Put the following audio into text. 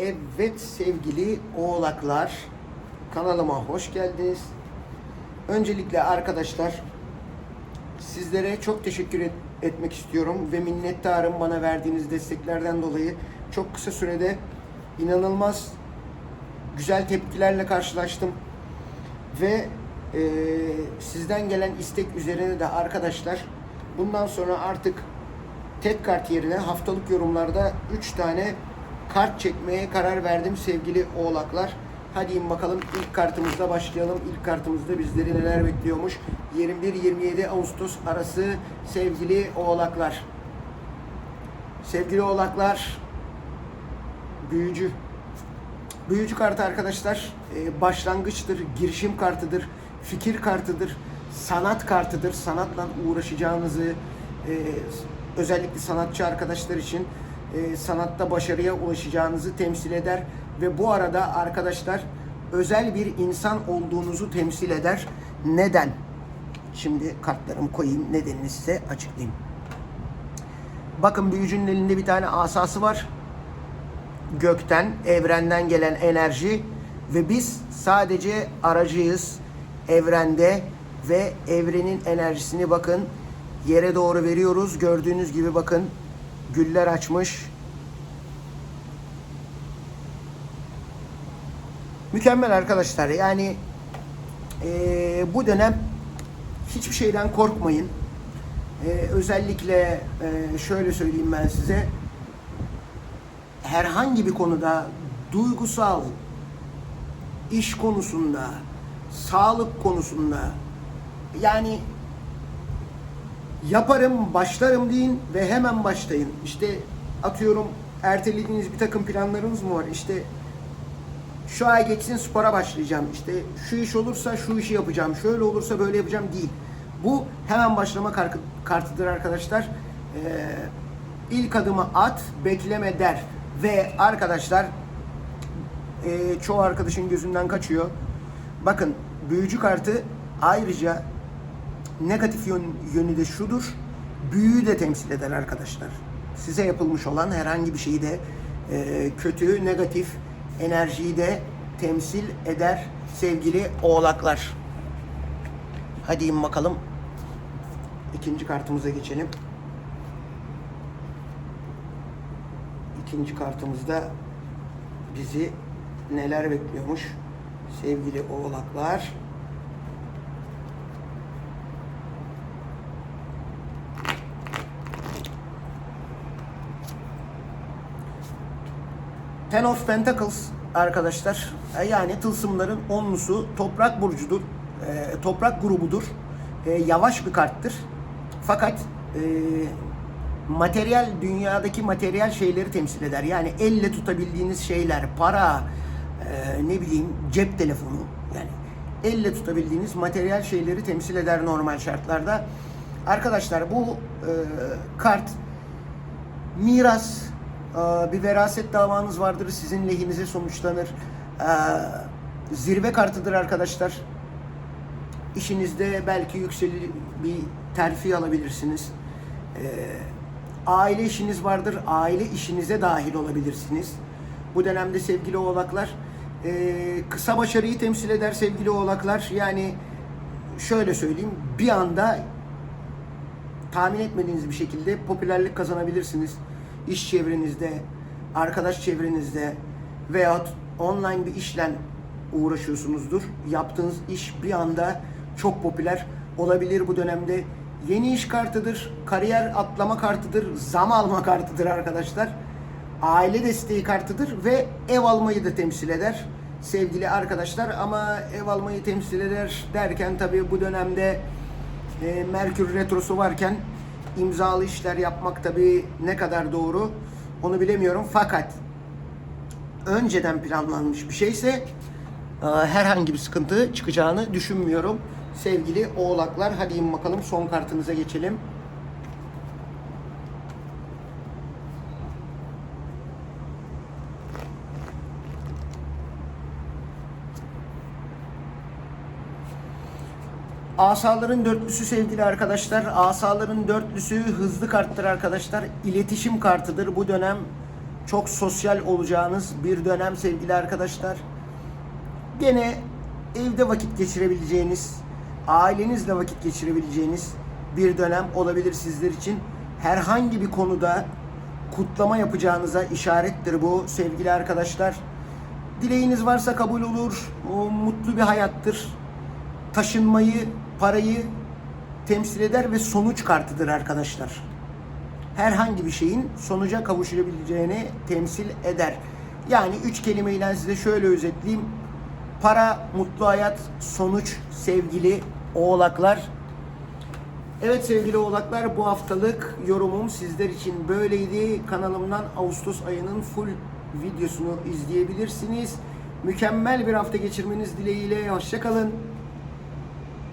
Evet sevgili oğlaklar kanalıma hoş geldiniz. Öncelikle arkadaşlar sizlere çok teşekkür et- etmek istiyorum ve minnettarım bana verdiğiniz desteklerden dolayı. Çok kısa sürede inanılmaz güzel tepkilerle karşılaştım ve e, sizden gelen istek üzerine de arkadaşlar bundan sonra artık tek kart yerine haftalık yorumlarda 3 tane kart çekmeye karar verdim sevgili oğlaklar. Hadi in bakalım ilk kartımızla başlayalım. İlk kartımızda bizleri neler bekliyormuş. 21-27 Ağustos arası sevgili oğlaklar. Sevgili oğlaklar, büyücü. Büyücü kartı arkadaşlar e, başlangıçtır, girişim kartıdır, fikir kartıdır, sanat kartıdır. Sanatla uğraşacağınızı e, özellikle sanatçı arkadaşlar için e, sanatta başarıya ulaşacağınızı temsil eder ve bu arada arkadaşlar özel bir insan olduğunuzu temsil eder. Neden? Şimdi kartlarımı koyayım nedenini size açıklayayım. Bakın büyücünün elinde bir tane asası var gökten, evrenden gelen enerji ve biz sadece aracıyız evrende ve evrenin enerjisini bakın yere doğru veriyoruz. Gördüğünüz gibi bakın güller açmış. Mükemmel arkadaşlar. Yani eee, bu dönem hiçbir şeyden korkmayın. Eee, özellikle eee, şöyle söyleyeyim ben size herhangi bir konuda duygusal, iş konusunda, sağlık konusunda yani yaparım, başlarım deyin ve hemen başlayın. İşte atıyorum ertelediğiniz bir takım planlarınız mı var? İşte şu ay geçsin spora başlayacağım. İşte şu iş olursa şu işi yapacağım. Şöyle olursa böyle yapacağım değil. Bu hemen başlama kar- kartıdır arkadaşlar. Ee, ilk adımı at, bekleme der. Ve arkadaşlar e, çoğu arkadaşın gözünden kaçıyor. Bakın büyücü kartı ayrıca negatif yön, yönü de şudur. Büyüyü de temsil eder arkadaşlar. Size yapılmış olan herhangi bir şeyi de e, kötü, negatif enerjiyi de temsil eder sevgili oğlaklar. Hadi in bakalım. İkinci kartımıza geçelim. İkinci kartımızda bizi neler bekliyormuş sevgili oğlaklar. Ten of Pentacles arkadaşlar e, yani tılsımların onlusu toprak burcudur. E, toprak grubudur. E, yavaş bir karttır. Fakat e, materyal dünyadaki materyal şeyleri temsil eder. Yani elle tutabildiğiniz şeyler, para, e, ne bileyim cep telefonu yani elle tutabildiğiniz materyal şeyleri temsil eder normal şartlarda. Arkadaşlar bu e, kart miras, bir veraset davanız vardır sizin lehinize sonuçlanır. E, zirve kartıdır arkadaşlar. İşinizde belki yükseli bir terfi alabilirsiniz. E, aile işiniz vardır, aile işinize dahil olabilirsiniz. Bu dönemde sevgili oğlaklar kısa başarıyı temsil eder sevgili oğlaklar. Yani şöyle söyleyeyim bir anda tahmin etmediğiniz bir şekilde popülerlik kazanabilirsiniz. İş çevrenizde, arkadaş çevrenizde veyahut online bir işle uğraşıyorsunuzdur. Yaptığınız iş bir anda çok popüler olabilir bu dönemde. Yeni iş kartıdır, kariyer atlama kartıdır, zam alma kartıdır arkadaşlar. Aile desteği kartıdır ve ev almayı da temsil eder sevgili arkadaşlar. Ama ev almayı temsil eder derken tabii bu dönemde e, Merkür Retrosu varken imzalı işler yapmak tabii ne kadar doğru onu bilemiyorum. Fakat önceden planlanmış bir şeyse e, herhangi bir sıkıntı çıkacağını düşünmüyorum. Sevgili oğlaklar hadi in bakalım son kartınıza geçelim. Asaların dörtlüsü sevgili arkadaşlar. Asaların dörtlüsü hızlı karttır arkadaşlar. İletişim kartıdır. Bu dönem çok sosyal olacağınız bir dönem sevgili arkadaşlar. Gene evde vakit geçirebileceğiniz, ailenizle vakit geçirebileceğiniz bir dönem olabilir sizler için. Herhangi bir konuda kutlama yapacağınıza işarettir bu sevgili arkadaşlar. Dileğiniz varsa kabul olur. O mutlu bir hayattır. Taşınmayı, parayı temsil eder ve sonuç kartıdır arkadaşlar. Herhangi bir şeyin sonuca kavuşabileceğini temsil eder. Yani üç kelimeyle size şöyle özetleyeyim. Para, mutlu hayat, sonuç, sevgili oğlaklar. Evet sevgili oğlaklar bu haftalık yorumum sizler için böyleydi. Kanalımdan Ağustos ayının full videosunu izleyebilirsiniz. Mükemmel bir hafta geçirmeniz dileğiyle. Hoşçakalın.